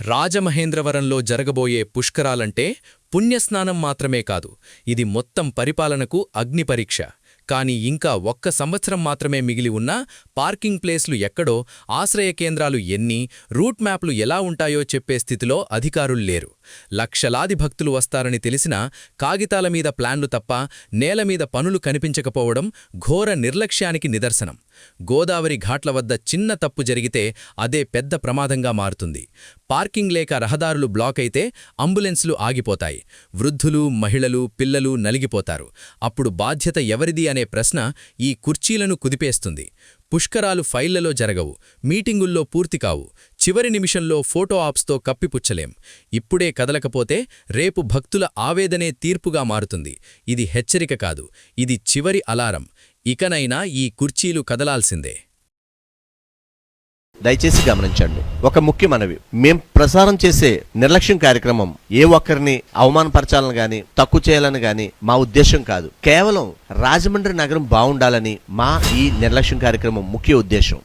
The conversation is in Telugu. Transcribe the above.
రాజమహేంద్రవరంలో జరగబోయే పుష్కరాలంటే పుణ్యస్నానం మాత్రమే కాదు ఇది మొత్తం పరిపాలనకు అగ్నిపరీక్ష కాని ఇంకా ఒక్క సంవత్సరం మాత్రమే మిగిలి ఉన్నా పార్కింగ్ ప్లేస్లు ఎక్కడో ఆశ్రయ కేంద్రాలు ఎన్ని రూట్ మ్యాప్లు ఎలా ఉంటాయో చెప్పే స్థితిలో అధికారులు లేరు. లక్షలాది భక్తులు వస్తారని తెలిసినా కాగితాల మీద ప్లాన్లు తప్ప నేల మీద పనులు కనిపించకపోవడం ఘోర నిర్లక్ష్యానికి నిదర్శనం. గోదావరి ఘాట్ల వద్ద చిన్న తప్పు జరిగితే అదే పెద్ద ప్రమాదంగా మారుతుంది. పార్కింగ్ లేక రహదారులు బ్లాక్ అయితే అంబులెన్సులు ఆగిపోతాయి. వృద్ధులు మహిళలు పిల్లలు నలిగిపోతారు. అప్పుడు బాధ్యత ఎవరిది అనే ప్రశ్న ఈ కుర్చీలను కుదిపేస్తుంది. పుష్కరాలు ఫైళ్ళలో జరగవు. మీటింగుల్లో పూర్తి కావు. చివరి నిమిషంలో ఫోటో ఆప్స్తో కప్పిపుచ్చలేం. ఇప్పుడే కదలకపోతే రేపు భక్తుల ఆవేదనే తీర్పుగా మారుతుంది. ఇది హెచ్చరిక కాదు ఇది చివరి అలారం. ఇకనైనా ఈ కుర్చీలు కదలాల్సిందే. దయచేసి గమనించండి ఒక ముఖ్య మనవి. మేం ప్రసారం చేసే నిర్లక్ష్యం కార్యక్రమం ఏ ఒక్కరిని అవమానపరచాలని గాని తక్కువ చేయాలని గాని మా ఉద్దేశం కాదు. కేవలం రాజమండ్రి నగరం బాగుండాలని మా ఈ నిర్లక్ష్యం కార్యక్రమం ముఖ్య ఉద్దేశం.